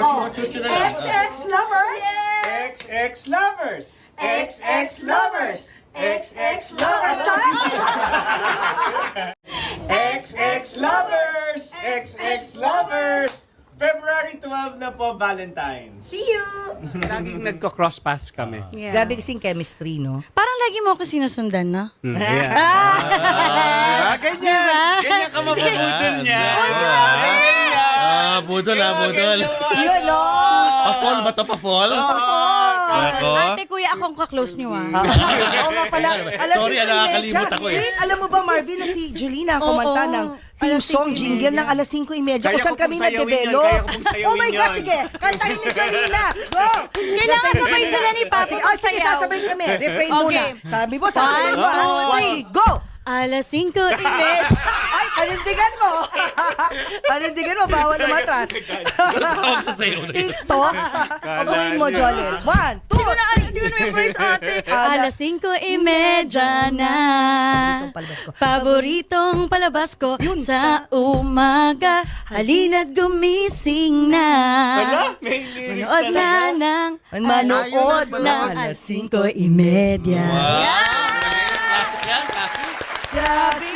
Oh, XX lovers. XX lovers! XX lovers. XX lovers. XX lovers! XX lovers! February 12 na po, Valentine's. See you. Laging nagko-cross paths kami. Yeah. Grabe kasing chemistry, no? Parang lagi mo ako sinusundan, no? Ah, ganyan! Ganyan ka mabubudol niya! Ah, budol ah, budol. Yun, no? Pa-fall ba to? Pa-fall? Ako? Ate, kuya, akong kaklose niyo, ah. Oo nga pala. Alas Sorry, singko ah, y nakakalimot media. ako eh. Wait, alam mo ba, Marvin, na si Julina Oo, kumanta ng theme alas song, jingle ng alas 5 y media. Kaya Kung saan ko kami pong sayawin nag-develop. yun, kaya ko pong sayawin Oh my gosh, yun. sige. Kantahin ni Julina. Go! Kailangan Kantahin sabay sila ni Papa Sige, oh, sige, magsayaw. sasabay kami. Refrain Okay. muna. Sabi mo, sasabay mo. One, ah. two, One, three. go! Alas 5 imedya. Ay, panindigan mo. panindigan mo, bawal umatras. Tawag sa sayo na yun. TikTok. Pabuhin mo, Jolens. One, two, Di mo na, di mo na memorize ate. Ala- Alas 5 imedya na. Paboritong palabas ko. Paboritong palabas ko sa umaga. Halina't gumising na. May lyrics Manood na ng Manood ng ng alas 5 imedya. Classic yan, classic. Grabe.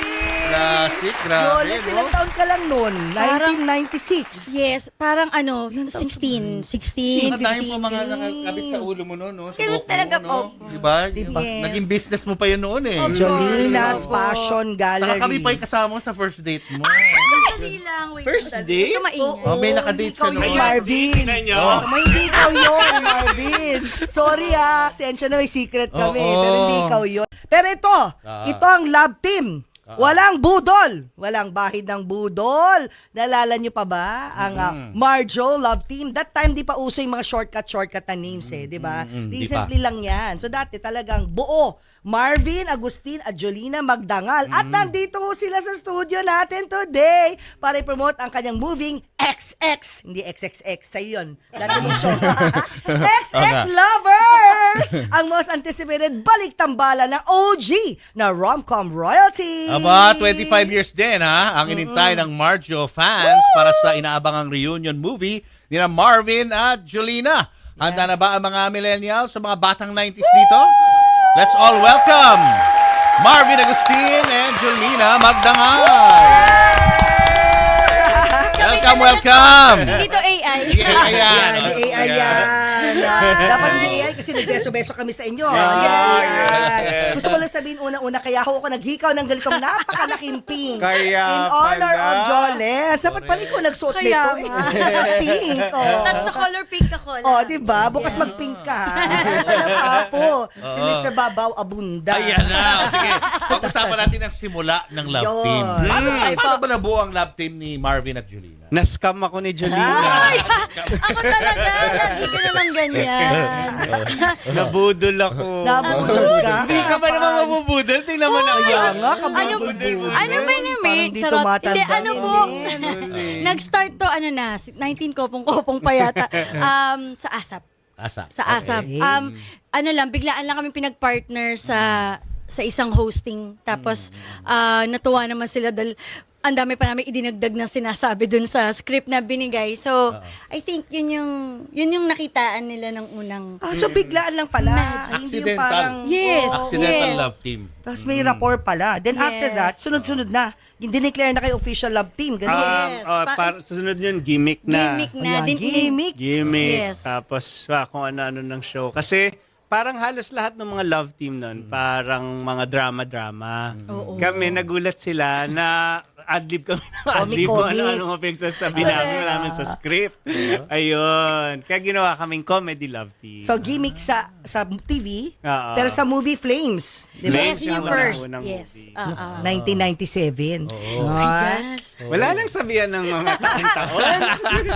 Classic, grabe. Jolens, ilang taon ka lang noon? 1996. Yes, parang ano, 16, 16, Ang dami 15. po mga nakakabit sa ulo mo noon, no? Sa Pero buhok talaga, mo, no? oh. Diba? Diba? Yung- Naging business mo pa yun noon eh. Jolina's Opo. Fashion Saka kami Gallery. pa yung kasama mo sa first date mo. Sandali lang, wait. First date? Ito maingay. Oh, may nakadate ka noon. Marvin. Tingnan niyo. Oh. May hindi ikaw yun, Marvin. Sorry ah, sensya na may secret kami, Oo. pero hindi ikaw yun. Pero ito, Ah. ito ang love team. Walang budol. Walang bahid ng budol. Nalala nyo pa ba ang ah. Marjo Love Team? That time di pa uso yung mga shortcut-shortcut na names eh, di ba? Mm-hmm. di Recently lang yan. So dati talagang buo. Marvin, Agustin, at Jolina Magdangal. At Mm-hmm. nandito ho sila sa studio natin today para i-promote ang kanyang moving XX. Hindi XXX. Sa'yo yun. Dati mo show. XX Lovers! ang most anticipated balik tambala ng OG na rom-com royalty. Aba, 25 years din ha, ang inintay ng Marjo fans para sa inaabangang reunion movie ni Marvin at Jolina. Handa na ba ang mga millennials sa mga batang 90s dito? Let's all welcome Marvin Agustin and Jolina Magdangal. Welcome, welcome. Dito AI. Yeah, ayan. Yan, di AI yan. Dapat hindi AI kasi nagbeso-beso kami sa inyo. Yan, AI. Gusto ko lang sabihin una-una, kaya ako nag-hikaw ng ganitong napakalaking pink. Kaya In honor pala. of Jolens. Dapat pala ikaw nagsuot Kaya nito. eh. pink. Oh. Tapos na color pink ako. Oh, di ba? Bukas mag-pink ka. ha? Ano pa po? Si Mr. Babaw Abunda. Ayan na. Sige, pag-usapan natin ang simula ng love Yun. team. Paano, Mm. paano ba nabuo ang love team ni Marvin at Jolina? Na-scam ako ni Jolina. Ay, ako talaga. Lagi ka na lang ganyan. Nabudol ako. Nabudol ka? Hindi ka ba naman mabubudol? Tingnan mo na Kaya yan. nga, Ano, kabudol-budol. ano ba naman? Parang di Charot. tumatanda Hindi, ano ni po? Min. Nag-start to, ano na, 19 kopong-kopong pa yata. Um, sa ASAP. Asa. Sa ASAP. Okay. Um, ano lang, biglaan lang kami pinag-partner sa sa isang hosting. Tapos, ah, natuwa naman sila dahil ang dami pa namin idinagdag na sinasabi dun sa script na binigay. So, I think yun yung, yun yung nakitaan nila ng unang... Ah, so biglaan lang pala. Hindi yung Accidental. parang... Yes. Oo. Accidental Yes. love team. Tapos may rapport pala. Then after Yes. that, sunod-sunod na. Yung dineclare na kayo official love team. Ganun. Um, Yes, oh, pa- par- susunod yun, gimmick na. Gimmick na. Ayan, din, gimmick. Gimmick. Yes. Tapos ah, kung ano-ano ng show. Kasi parang halos lahat ng mga love team nun, parang mga drama-drama. Oo. Kami, nagulat sila na adlib kami ng adlib kung Comic-comic. ano-ano mga pinagsasabi namin, namin sa script. Ayun. Kaya ginawa kaming comedy love team. So gimmick sa sa TV, Oo. pero sa movie Flames. Di ba? Yes, yung Unang- first. Yes. Ah, ah. 1997. Oh Ah, Wala nang sabihan ng mga taon-taon.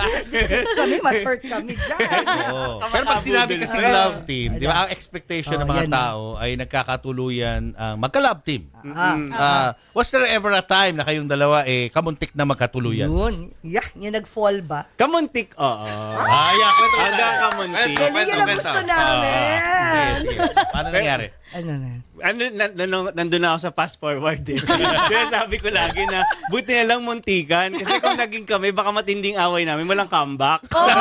kami, mas hurt kami dyan. Oo. Pero pag sinabi Kabudol. kasing love team, di ba, ang expectation ng Oh, mga yan. tao ay nagkakatuluyan ang magka-love team. Ah, Ah, was there ever a time na kayong dalawa eh kamuntik na magkatuluyan? yun. Yeah, yung nag-fall ba? Kamuntik, oo. Ah, yeah. Kwento Hanggang kamuntik. Yan kwento, ang gusto Ah, namin. sige. Paano nangyari? Ano na? ano, na, na, nandun na ako sa fast forward eh. Kaya sabi ko lagi na, buti na lang muntikan. Kasi kung naging kami, baka matinding away namin, walang comeback. Oh,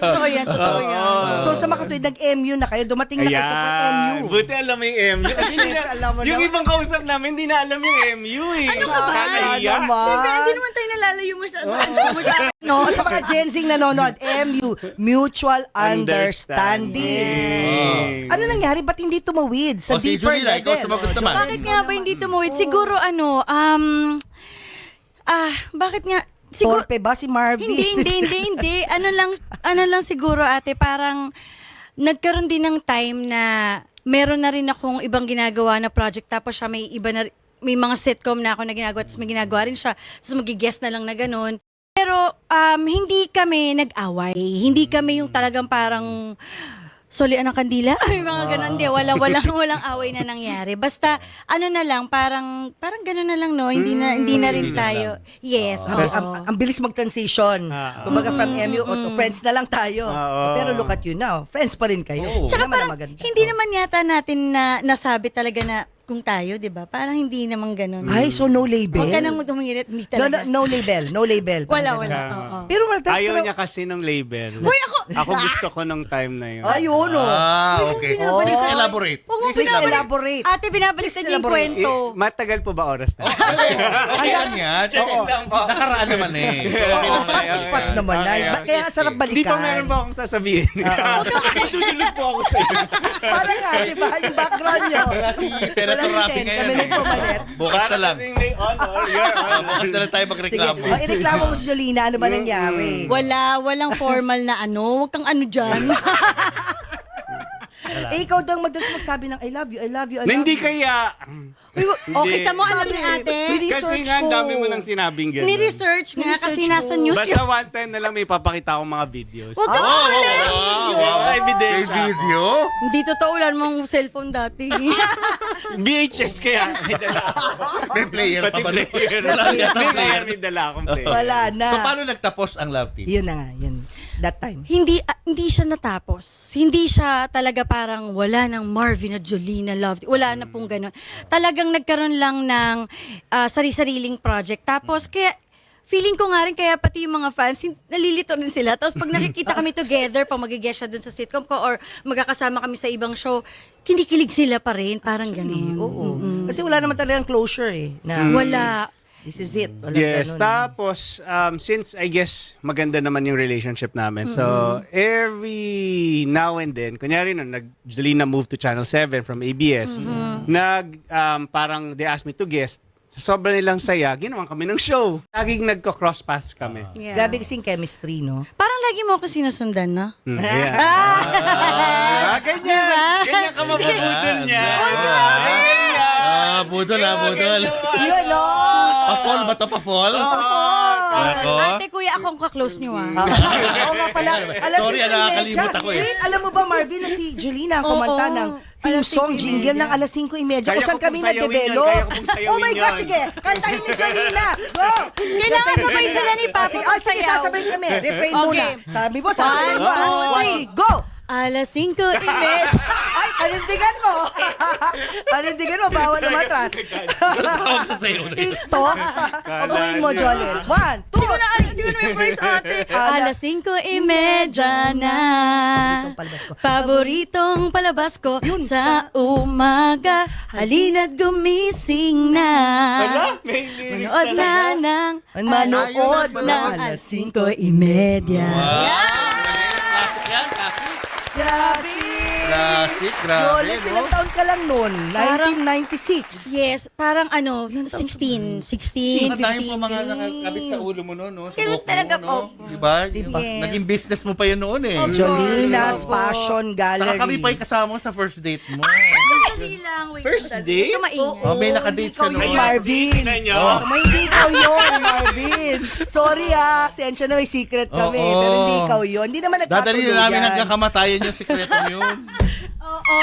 totoo yan, totoo yan. So sa makatuwid, nag-MU na kayo. Dumating na kayo sa MU. Buti alam mo yung MU. Kasi hindi na, Alam mo yung na. ibang kausap namin, hindi na alam yung MU eh. Ano ka ba? Nakakahiya. naman? Siyempre, hindi naman tayo nalalayo masyado. masyado. No, sa mga Gen Z nanonood, MU, Mutual Understanding. Ano nangyari? Ba't hindi tumawid sa O, si deeper Julina, ikaw level? sumagot naman. Bakit nga ba hindi tumuwid? Siguro ano, um, ah, bakit nga, siguro, Torpe ba si Marvin? hindi, hindi, hindi, hindi. Ano lang, ano lang siguro ate, parang nagkaroon din ng time na meron na rin akong ibang ginagawa na project tapos siya may iba na may mga sitcom na ako na ginagawa tapos may ginagawa rin siya tapos magigest na lang na ganun. Pero um, hindi kami nag-away. Hindi kami yung talagang parang solian ng kandila. Ay, mga ganun. Di, wala, walang, walang away na nangyari. Basta, ano na lang, parang, parang ganun na lang, no? Hindi na, hindi na rin tayo. Yes. Ang, oo. ang, ang bilis mag-transition. Ah, Kumbaga from MU o to friends na lang tayo. Ah, Pero look at you now. Friends pa rin kayo. Oo. Tsaka Yun naman ang parang, maganda. hindi naman yata natin na nasabi talaga na kung tayo, di ba? Parang hindi naman ganun. Ay, so no label? Huwag ka nang tumingirit, hindi no, no, talaga. no label. No label. Wala, wala. ganun. Oo. Pero maltas Ayaw pero- niya kasi ng label. Hoy, ako! Ako gusto ko nung time na yun. Ayun, oh. Ah, okay. Oh. Please elaborate. Huwag mo Please binabalik- elaborate. Ate, binabalik Please na yung elaborate. kwento. Eh, matagal po ba oras na? Okay lang yan. Oo. Nakaraan naman eh. Pala yan. Pas-pas naman. Okay, okay. Kaya sarap balikan. Hindi pa meron pa akong sasabihin. Tutulog po ako sa iyo. Parang nga, di ba? Yung background nyo. Wala si Senator Sen. ngayon. Kami na yung pumalit. Bukas na lang. kasing may honor. Your Ah, honor. Bukas na lang tayo Sige. magreklamo. O, ireklamo mo si Jolina. Ano ba nangyari? Wala, walang formal na ano. Huwag kang ano dyan. Eh, ikaw daw ang madalas magsabi ng I love you, I love you, I love Na Hindi you. kaya. Uy, oh, Hindi. kita mo, alam ni ate. may Kasi research nga, ang dami mo nang sinabing gano'n. Ni-research nga Ni-research kasi nasa ko. news Basta yun. one time na lang may papakita akong mga videos. Huwag kang Oh, ulit. wow, wow. May ako. video? Hindi totoo, wala namang cellphone dati. VHS kaya. May dala ako. May player pa Pati ba? player. Wala May player. player. May dala akong player. Wala na. So, paano nagtapos ang love team? Yun na nga, yun. That time. hindi ah, hindi siya natapos. Hindi siya talaga parang wala ng Marvin at Jolina love. Wala na pong ganun. Talagang nagkaroon lang ng ah, sari-sariling project. Tapos kaya feeling ko nga rin kaya pati yung mga fans hin- nalilito rin sila. Tapos pag nakikita kami together, pag magigest siya dun sa sitcom ko or magkakasama kami sa ibang show, kinikilig sila pa rin. Parang ganun. Oo. Kasi wala naman talagang closure eh. Na, Wala. This is it. Walang Yes, ganun. tapos um, since I guess maganda naman yung relationship namin. So every now and then, kunyari nun, nag Jelena moved to Channel 7 from ABS. Nag um, parang they asked me to guest. Sa sobrang nilang saya, ginawa kami ng show. Laging nagko-cross paths kami. Yeah. Grabe kasing chemistry, no? Parang lagi mo ako sinusundan, no? Mm, yeah. Ah, ganyan. Diba? Ganyan ka mababudol niya. Ah, budol ah, budol. Yun, no? Pa-fall ba to? Pa-fall? Ako? Ate, kuya, akong kaklose niyo, ah. Oo nga pala. Alas Sorry, 5 ah, nakakalimot ako eh. Wait, alam mo ba, Marvin, na si Julina ang Oo, kumanta ng theme alas song, 5:30. jingle ng alas 5.30 Kaya kung saan ko kami pong sayawin yun, kaya ko pong sayawin Oh my God, yun. sige. Kantahin ni Jolina. Go! Kailangan Kantahin sabay sila ni Papa Ah, Sige, ah, sige, magsayaw. sasabay kami. Refrain Okay. muna. Sabi mo, sasabay mo. One, ah. two, One, three. go! Alas 5 imit. Ay, panindigan mo. panindigan mo, bawal umatras. Tawag sa sayo na yun. TikTok. Pabuhin mo, Jolens. One, two, Di ko na, three. di ko na memorize ate. Ala- Alas 5 imedya na. Paboritong palabas ko. Paboritong palabas ko sa umaga. Halina't gumising na. Wala, may lyrics Manood na ng Manood ng alas 5 imedya. Classic yan, classic. Grabe. Classic, grabe. Jolens, no? taon ka lang noon? Parang- 1996. Yes, parang ano, 16, 16, Ang dami 15. po mga nakakabit sa ulo mo noon, no? Sa buhok talaga mo, no? po. Diba? Diba? Yung- Naging business mo pa yun noon eh. Of Jolina's Opo. Fashion Gallery. Saka kami pa yung kasama mo sa first date mo. Sandali lang, wait. First date? Maingay. Oh, may nakadate ka noon. Marvin. Tingnan niyo. Oh. May hindi ikaw yun, Marvin. Sorry ah, sensya na may secret kami. Oo. Pero hindi ikaw yun. Hindi naman nagkatuloy Dadali na namin yan. hanggang kamatayan yung sikreto yun. Oo,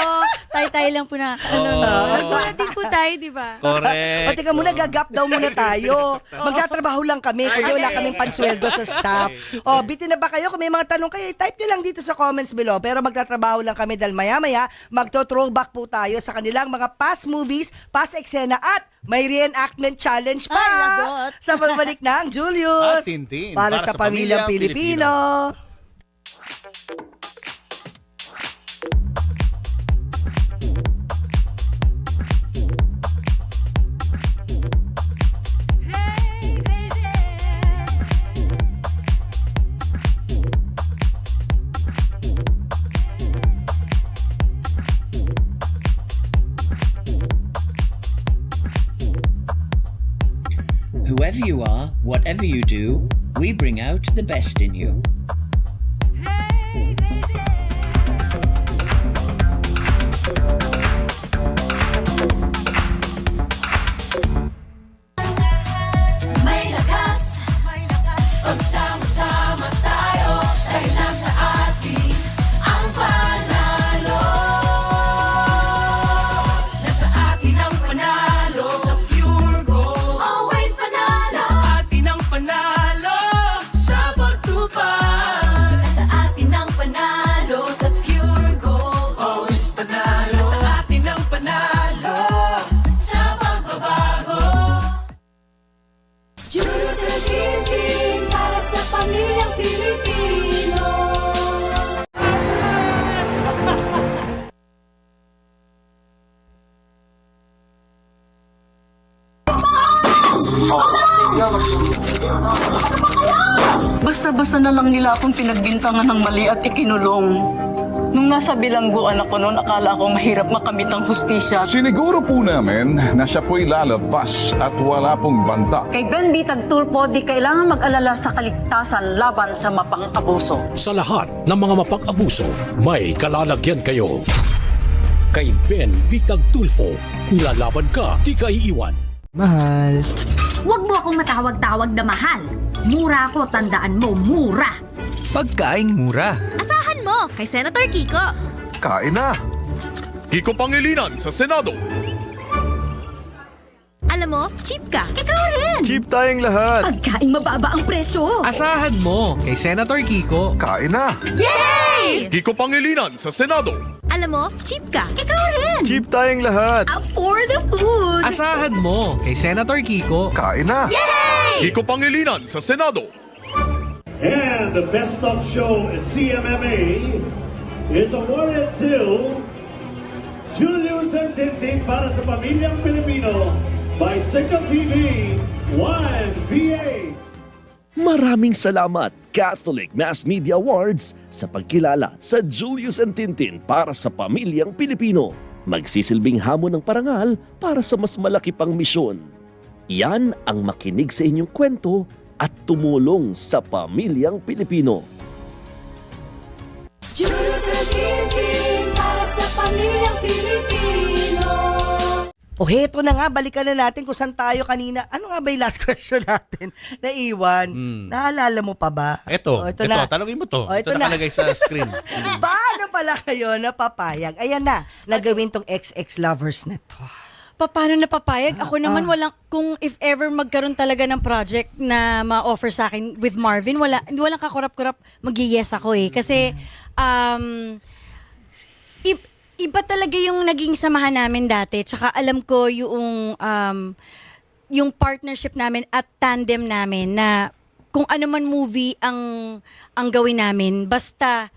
tayo-tayo lang po na. Ano, Nagtulad din po tayo, di ba? Correct. O teka muna, gagap daw muna tayo. Magtatrabaho lang kami, kundi wala kaming pansweldo sa staff. O, bitin na ba kayo? Kung may mga tanong kayo, type nyo lang dito sa comments below. Pero magtatrabaho lang kami dahil maya-maya, magto-throwback po tayo sa kanilang mga past movies, past eksena at may reenactment challenge pa Ay, lagot. sa pagbalik ng Julius At Tintin, para, sa, pamilyang, Pilipino. Whoever you are, whatever you do, we bring out the best in you. Pagsama-sama Basta-basta na lang nila akong pinagbintangan ng mali at ikinulong. Nung nasa bilangguan ako noon, akala ko mahirap makamit ang hustisya. Siniguro po namin na siya po'y lalabas at wala pong banta. Kay Ben Bitag Tulpo, di kailangan mag-alala sa kaligtasan laban sa mapang-abuso. Sa lahat ng mga mapang-abuso, may kalalagyan kayo. Kay Ben Bitag Tulfo, lalaban ka, di ka iiwan. Huwag mo akong matawag-tawag na mahal. Mura ako, tandaan mo, mura. Pagkaing mura. Asahan mo kay Senator Kiko. Kain na! Kiko Pangilinan sa Senado. Alam mo, cheap ka. Ikaw rin. Cheap tayong lahat. Pagkain mababa ang presyo. Asahan mo kay Senator Kiko. Kain na! Yay! Kiko Pangilinan sa Senado. Alam mo, cheap ka. Ikaw rin. Cheap tayong lahat. For the food. Asahan mo kay Senator Kiko. Kain na! Kiko Pangilinan sa Senado. And the best talk show CMMA is awarded to Julius and Tintin para sa Pamilyang Pilipino by Signal TV 1PA. Maraming salamat, Catholic Mass Media Awards, sa pagkilala sa Julius and Tintin para sa pamilyang Pilipino. Magsisilbing hamon ng parangal para sa mas malaki pang misyon. Yan ang makinig sa inyong kwento at tumulong sa pamilyang Pilipino. O heto na nga, balikan na natin kung saan tayo kanina. Ano nga ba yung last question natin? Naiwan. Naalala mo pa ba? Ito, O, ito, tanongin mo to. O, ito, ito na. nakalagay sa screen. Paano pala kayo napapayag? Ayan na, nagawin tong XX lovers na to. Pa- Paano napapayag? Ako naman walang, kung if ever magkaroon talaga ng project na ma-offer sa akin with Marvin, wala, walang kakurap-kurap, mag-yes ako eh. Kasi, um, i- iba talaga yung naging samahan namin dati. Tsaka alam ko yung, um, yung partnership namin at tandem namin na kung ano man movie ang, ang gawin namin, basta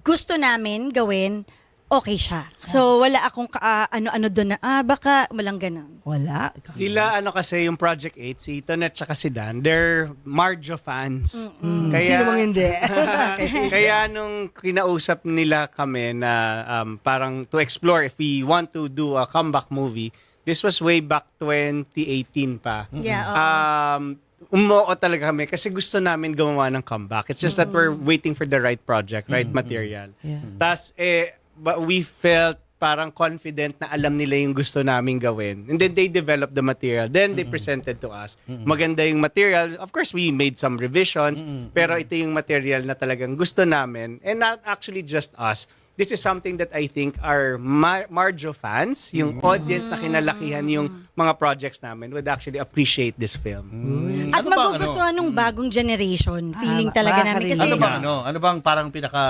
gusto namin gawin, okay siya. So, wala akong ka- ah, ano-ano doon na, ah, baka walang ganun. Wala. Sila ano kasi yung Project 8, si Tonet tsaka si Dan, they're Marjo fans. Sino bang hindi? kaya nung kinausap nila kami na um, parang to explore if we want to do a comeback movie, this was way back 2018 pa. Yeah, oo. Um, umuo talaga kami kasi gusto namin gumawa ng comeback. It's just that we're waiting for the right project, right material. Yeah. Tas eh, we felt parang confident na alam nila yung gusto namin gawin. And then they developed the material. Then they presented to us. Maganda yung material. Of course, we made some revisions. Pero ito yung material na talagang gusto namin. And not actually just us. this is something that I think our Mar- Marjo fans, yung audience na kinalakihan yung mga projects namin would actually appreciate this film. At Ano ba, magugustuhan ng bagong generation. Feeling Ah, talaga namin. makakarinig. Kasi Ano bang ano? Ano bang parang pinaka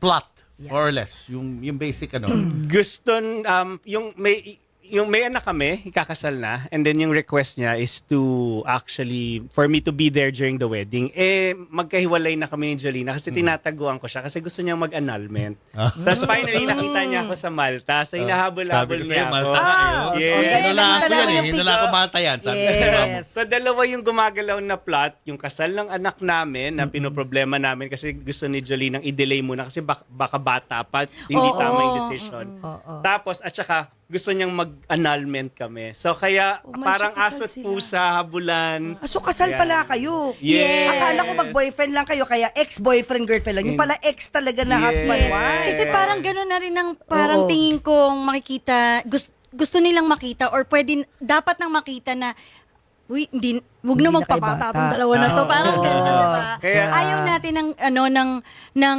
plot more or less yung yung basic ano? Gusto, um, yung may, yung may anak kami, ikakasal na, and then yung request niya is to actually, for me to be there during the wedding. Eh, magkahiwalay na kami ni Jolina kasi tinataguan ko siya kasi gusto niya mag-annulment. Tapos finally, nakita niya ako sa Malta. So, hinahabol-habol Sabi ko niya sa'yo, ako. Eh. Ah, Yes. okay. Hinula Nakita ko yan namin eh. yung Hinula ko picture. Malta yan. Sabi ko sa'yo, ma'am. Yes. So dalawa yung gumagalaw na plot, yung kasal ng anak namin na pinoproblema namin kasi gusto ni Jolie nang i-delay muna kasi baka, baka bata pa, hindi Oo. tama yung decision. Tapos at saka gusto niyang mag-annulment kami. So kaya Oh, may parang siya, kasal asot sila. pusa, habulan. Ah, so kasal Yan. pala kayo. Yes. Akala ko mag-boyfriend lang kayo, kaya ex-boyfriend, girlfriend lang. Yung pala ex talaga na Yes. husband, Yes. wife. Kasi parang gano'n na rin ang parang Oo. tingin kong makikita, gusto, gusto nilang makita or pwede, dapat nang makita na Uy, hindi, wag Hindi na na magpabata kayo bata. tong dalawa na to. Oo. Parang gano'n, diba? Kaya- Ayaw natin ng, ano, ng, ng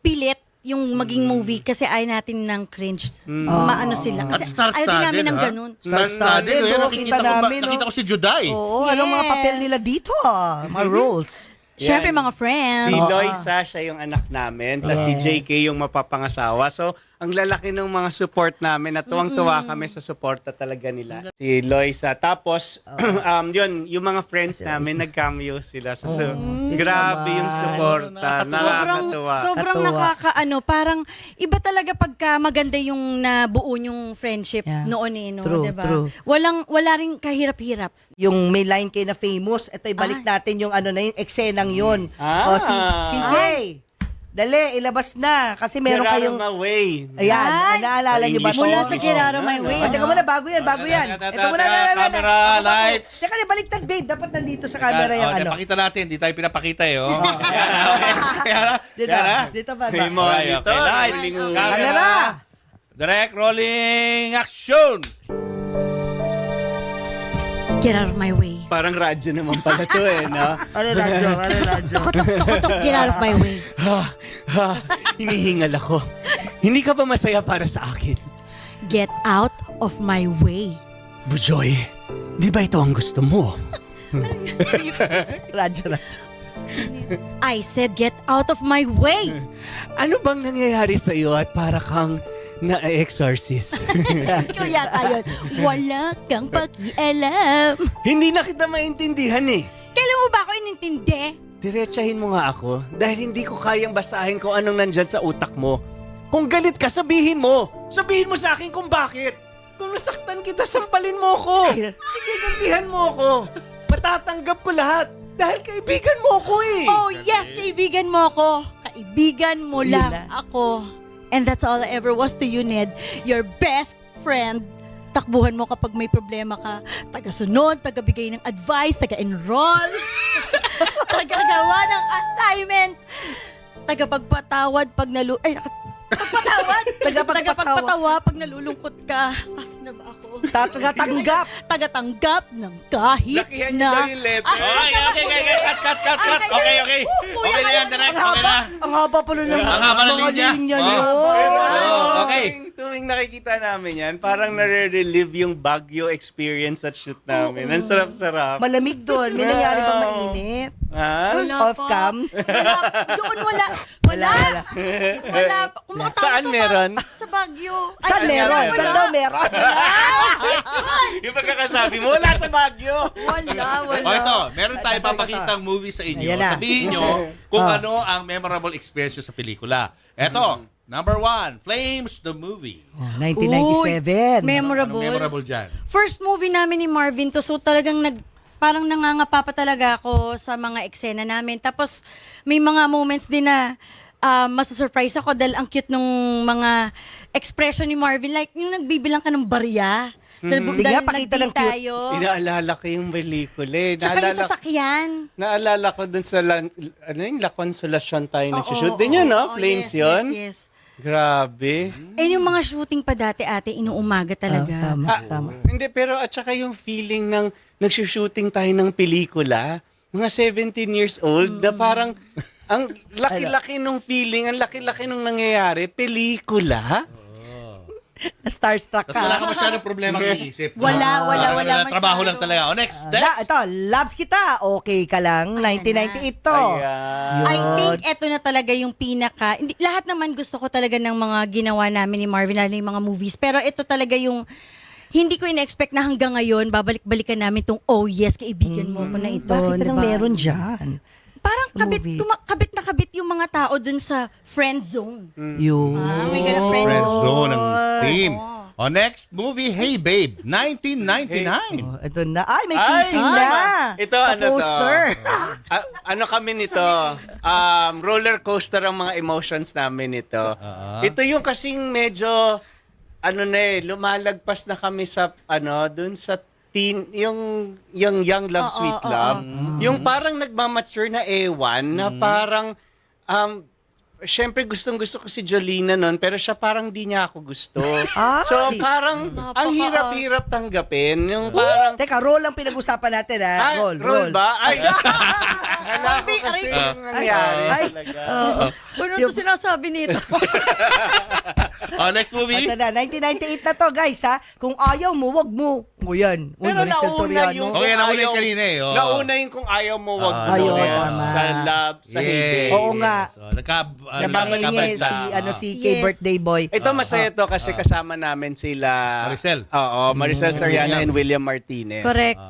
pilit yung maging movie kasi ayaw natin ng cringe. Maano sila. At Kasi star-studded, ayaw din namin ng ha? ganun. Star-studded, Star-studded. oh, Nakikita kita ko ba- namin, Nakita oh. ko si Juday. Oo, anong mga Yes. papel nila dito ah? Mga roles. Siyempre, mga friends. Si Loisa, siya yung anak namin. Tapos si. JK yung mapapangasawa. So, ang lalaki ng mga support namin. At tuwang-tuwa kami sa suporta talaga nila. Si Loisa. Tapos, um, yun, yung mga friends namin, nag-cameo sila. So, so, grabe yung suporta. sobrang Nakakatuwa. sobrang Katuwa. nakakaano parang iba talaga pagka maganda yung nabuo yung friendship Yeah. noon eh no True, 'di ba true. walang wala ring kahirap-hirap Yung may line kayo na famous, ito ibalik natin yung ano na yung eksenang yun. Ah. O si CJ, dali, ilabas na. Kasi meron out kayong... of my way. Ayan, Ay! naalala niyo ba to? mula sa Kiraro My Way O, teka muna, bago yan, bago yan. Ito muna, na, na, na, camera, lights. Teka na, baliktad, babe. Dapat nandito sa camera yung Oh, ano. Pakita natin, di tayo pinapakita eh. Oh. Kaya na, Dito, kaya na. dito ba? May ba? Okay, monitor. okay, lights, camera. Camera! Direct rolling action! Get out of my way Parang radyo naman pala to eh, no? Ano radyo? Ano radyo? tukutok tukutok get out of my way ha, ha, hinihingal ako. Hindi ka ba masaya para sa akin? get out of my way Bujoy, di ba ito ang gusto mo? radyo, radyo. I said get out of my way Ano bang nangyayari sa iyo at para kang na-exorcist? ikaw yata yun wala kang pakialam Hindi na kita maintindihan eh. kailan mo ba ako inintindi Diretsahin mo nga ako dahil hindi ko kayang basahin kung anong nandyan sa utak mo. Kung galit ka, sabihin mo. Sabihin mo sa akin kung bakit. Kung nasaktan kita, sampalin mo ko. Sige, gantihan mo ako. Matatanggap ko lahat. Dahil kaibigan mo ko eh. Oh yes, kaibigan mo ako. Kaibigan mo Yun lang na. ako. And that's all I ever was to you, Ned. Your best friend. Takbuhan mo kapag may problema ka. Taga-sunod, taga-bigay ng advice, taga-enroll, taga-gawa ng assignment, taga-pagpatawad pag nalu... Ay, naka- pagpatawad? Tagapagpatawa. Taga-pagpatawa pag nalulungkot ka. Asa na ba ako? Tatatanggap. Taga-tanggap ng kahit Lakihan niyo na... daw yung letter. Ah, Okay, okay, okay, okay, cut, cut, cut, cut. Okay, Okay, okay. Okay na yan, direct. Ang Okay haba, na. ang haba pala ng Ang haba ng mga linya. linya Oh. niyo. Oh, okay. Tuwing, tuwing nakikita namin yan, parang nare-relive yung Baguio experience at shoot namin. Ang sarap-sarap. Malamig doon. May nangyari bang mainit? Ha? Wala Off pa. cam? Wala. Doon wala. Wala. Wala, Wala. Kumakatawa Saan meron? Sa Baguio. Ay, Saan meron? wala. Saan daw meron? yung pagkakasabi mo, wala sa Baguio. Wala, wala. O ito, meron tayo Ito, ito, papakitang movie sa inyo. Ayan na. Sabihin nyo kung Ah. ano ang memorable experience nyo sa pelikula. Ito, number one, Flames the movie. 1997. Uy, memorable. Anong memorable dyan? First movie namin ni Marvin to, so talagang nag parang nangangapa pa talaga ako sa mga eksena namin. Tapos may mga moments din na uh, masusurprise ako dahil ang cute nung mga expression ni Marvin. Like, yung nagbibilang ka ng barya. Dahil, Sige dahil pakita ng cute. tayo. Inaalala ko yung pelikula eh. Tsaka yung Naalala, sasakyan. naalala ko dun sa, la, ano yun, La Consolacion tayo Oo, nag-shoot. oo, Din yun, no? oo, Flames yes, yun. Yes, yes. Grabe. Eh, yung mga shooting pa dati ate, inuumaga talaga. Tama, Ah, tama. Hindi, pero at saka yung feeling ng nagsushooting tayo ng pelikula, mga 17 years old, na parang ang laki-laki nung feeling, ang laki-laki nung nangyayari, pelikula. Starstruck Tapos wala ka ka. masyadong problema iniisip. Wala, wala, Parang wala Trabaho masyado. lang talaga. O, next. Da, Next. ito, loves kita. Okay ka lang. 1998 to. Ayan. I think eto na talaga yung pinaka, hindi, lahat naman gusto ko talaga ng mga ginawa namin ni Marvin, lalo na yung mga movies. Pero ito talaga yung, hindi ko in-expect na hanggang ngayon, babalik-balikan namin tong, oh yes, kaibigan mo ko na ito. Bakit diba? nang meron dyan? Parang sa kabit, movie? kuma- kabit na kabit yung mga tao dun sa friend zone. Yun. Ah, may friend Friend zone. zone ang theme. O, next movie, Hey Babe, 1999. Oh, ito na. Ay, may Ay, kissing ay, na. Ito, sa ano to? poster. Ah, ano kami nito? Um, roller coaster ang mga emotions namin ito. Ito yung kasing medyo ano na eh, lumalagpas na kami sa ano, dun sa teen, yung yung young love, Oo, sweet oo, love. Yung parang nagmamature na ewan na parang um Siyempre gustong gusto ko si Jolina noon pero siya parang di niya ako gusto. Ay. so parang ang hirap-hirap tanggapin. Yung parang Teka, roll ang pinag-usapan natin ha. Ah, roll, roll, roll. ba? Ay, Kala ko kasi yung nangyari Ay, talaga. oo. Ano to sinasabi nito? O, next movie. Ito na, 1998 na to guys ha. Kung ayaw mo, wag mo. O yan. Uy, Pero Maricel nauna Soriano. yung Okay, nauna yung kanina eh, oh. Nauna yung kung ayaw mo, wag mo. Ah, Ayun, Yes, tama. Sa love, sa Yes. hebe. Oo nga. So, nagka, ano, Nabangingi nagkabagda. si, ano, si Yes. Kay Birthday Boy. Ito masaya to kasi kasama namin sila Maricel. Oo, Maricel Soriano William. and William Martinez. Correct.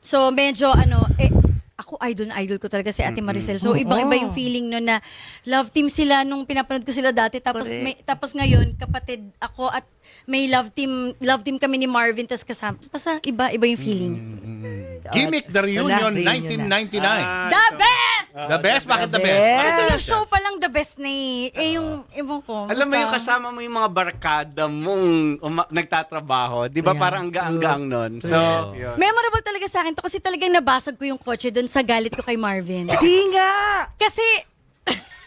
So, medyo ano, eh, ako idol na idol ko talaga si Ate Maricel. So, ibang-iba yung feeling no na love team sila nung pinapanood ko sila dati. Tapos, Correct. may, tapos ngayon, kapatid ako at may love team love team kami ni Marvin tas kasama. Basta iba, iba yung feeling. Gimmick The Ito Reunion, na, reunion 1999. Ah, The best! The best? Bakit the The best? Kasi yung show pa lang the best na eh. Eh, yung, ewan ko. Alam mo basta- yung kasama mo yung mga barkada mong uma- nagtatrabaho, 'di ba? Parang ang gaang-gaang nun. So, yun. Memorable talaga sa akin to kasi talagang nabasag ko yung kotse doon sa galit ko kay Marvin. Di nga. Kasi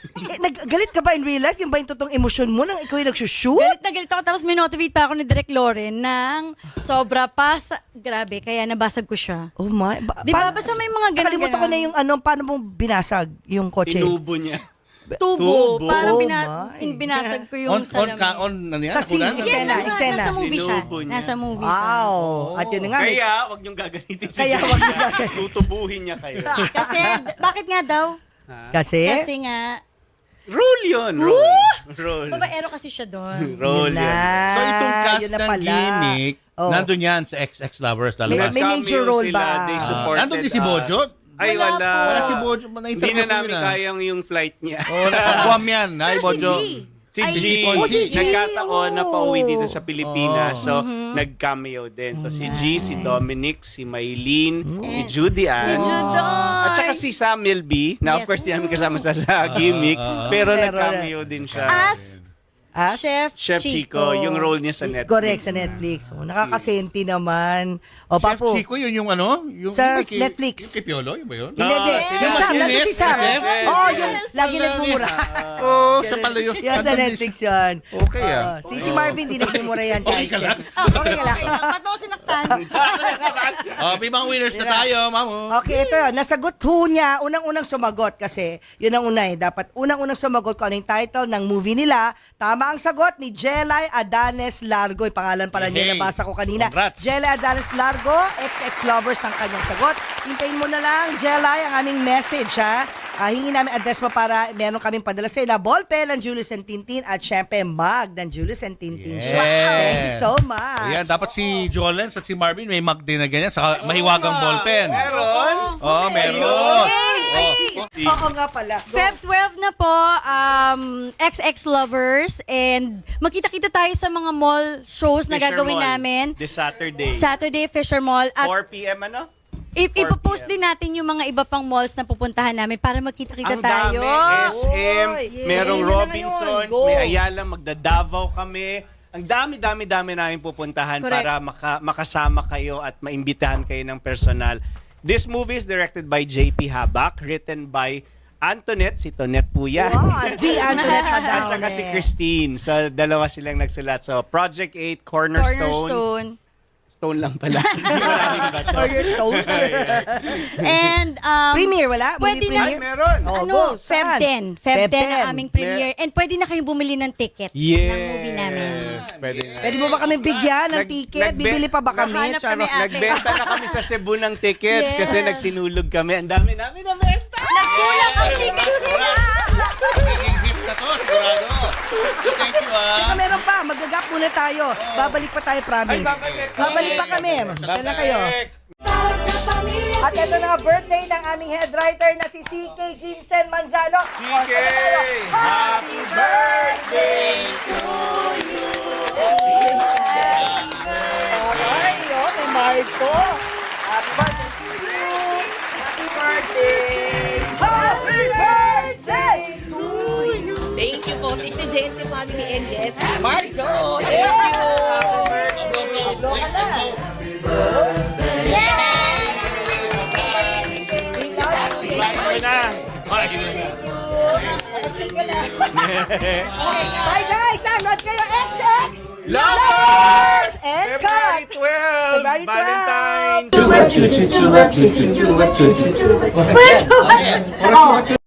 Eh, naggalit ka ba in real life? Yung ba yung totoong emosyon mo nang ikaw yung nagsushoot? galit na galit ako tapos minotivate pa ako ni Direk Loren ng sobra pa sa... Grabe, kaya nabasag ko siya. Oh my. Ba, Di ba? Basta may mga ganun- Nakalimutan ko na yung ano, paano mo binasag yung kotse? Tinubo niya. Tubo. Tubo. Parang Oh bina- my. in- binasag ko yung On, on, salamin. ka, on, ano yan? Sa scene, Nakunan? Yes, Eksena, nasa, eksena. nasa movie siya. Tinubo niya. Nasa movie siya. Wow. At yun na nga. may- Kaya, wag niyong gagalitin si Kaya wag niyong gagalitin. Tutubuhin niya kayo. Kasi, d- bakit nga daw? Kasi? Kasi nga, Rule yun. Rule. Rule. babaero kasi siya doon. Rule Yun yun. na. So, itong cast Yun na ng pala. gimmick, Oh. nandun yan sa XX Lovers May- talaga. may major role ba? They Ah. supported Nandun din si. Bojo? Ay, Wala wala. Wala si Bojo. Hindi na namin yun, ah. kayang yung flight niya. Oo, nasa Guam yan. Hi, Pero si Bojo. G. Si Ay, G, Oh, si G, nagkataon na pauwi dito sa Pilipinas. So, Mm-hmm. nag-cameo din. So, si G, si Dominic, si Maylene, si Judy Si Ann. Judoy. At saka si Samuel B. Na of Yes. course, di namin kasama sa, sa gimmick. pero Pero nag-cameo din siya. As As? Chef, Chef Chico, yung role niya sa Netflix. Correct, sa Netflix. Oh, nakakasenti naman. O, Chef Papo. Chico, yun yung ano? Yung, Sa yung kay- Netflix. Yung kay Piolo, yun ba yun? Hindi, hindi. Ah, Yung Sam, si nandun si Chef? Sam. Chef? Oo, yung lagi nagmumura. Oo, oh, siya pala yun. Yan sa Netflix yan. Okay, ah. Oo, si, si Marvin, di nagmumura yan. Okay ka lang? Okay lang. Ba't ako sinaktan? Oh, may mga winners na tayo, mamo. Okay, ito yun. Nasagot ho niya, unang-unang sumagot kasi yun ang una eh. Dapat unang-unang sumagot kung ano yung title ng movie nila. Tama ang sagot ni Jelay Adanes Largo. Yung pangalan pala niya, Hey. nabasa ko kanina. Congrats. Jelay Adanes Largo, XX Lovers ang kanyang sagot. Hintayin mo na lang, Jelay, ang aming message ha. Ah, hingi namin address mo para meron kaming padala sa na ballpen ng Julius and Tintin at syempre mug ng Julius and Tintin. Yes. Thank you so much. Ayan, dapat si Jolens at si Marvin may mag din na ganyan, saka mahiwagang ballpen. Meron? Oo, meron. Yay! Oo nga pala. Go. Feb 12 na po, um, XX Lovers, and magkita-kita tayo sa mga mall shows na Fisher gagawin Mall. namin. This Saturday. Saturday, Fisher Mall. At 4 p.m. ano? i- 4 ipopost din natin yung mga iba pang malls na pupuntahan namin para magkita-kita Ang tayo. dami. SM, Oy, merong. Robinsons, Go. may Ayala, magdadavaw kami. Ang dami-dami-dami namin pupuntahan Correct. para maka- makasama kayo at maimbitahan kayo ng personal. This movie is directed by JP Habak, written by Antoinette, si Tonette po yan. Wow, di Antoinette At saka si Christine. So, dalawa silang nagsulat. So, Project 8, Cornerstones. Cornerstone. Stone lang pala. Or your stones. And um, premiere, wala? Movie Pwede na, Ay, meron. Oh, ano, go. Feb Saan? 10. Feb, Feb 10 ang 10. aming premiere. And pwede na kayong bumili ng tickets Yes. ng movie namin. Pwede na. Pwede mo ba kami bigyan ng Nag- ticket? nagbe- Bibili pa ba kami? Naghanap kami, ate. Nagbenta na kami sa Cebu ng tickets Yes. kasi nagsinulog kami. Ang dami namin na benta. Nagkulang ang tickets nila! Magiging hit na to, sigurado. Thank you, ah. Teka, meron pa. Magagap muna tayo. Babalik pa tayo, promise. Ay, babalik. Babalik pa kami. Diyan na kayo. At ito na birthday ng aming head writer na si CK Jinsen Manzano. CK. Happy birthday to you. Happy birthday. Aray, oh, may Marco. Happy birthday to you. Happy birthday. Thank you, Gente Family and yes, Marco. Thank you. Hello ka na. We love you. Na. Appreciate you. Mag-sing ka na. okay, bye guys. Samad kayo, XX! Lovers! And February cut! 12! February 12. Valentine's! Oh,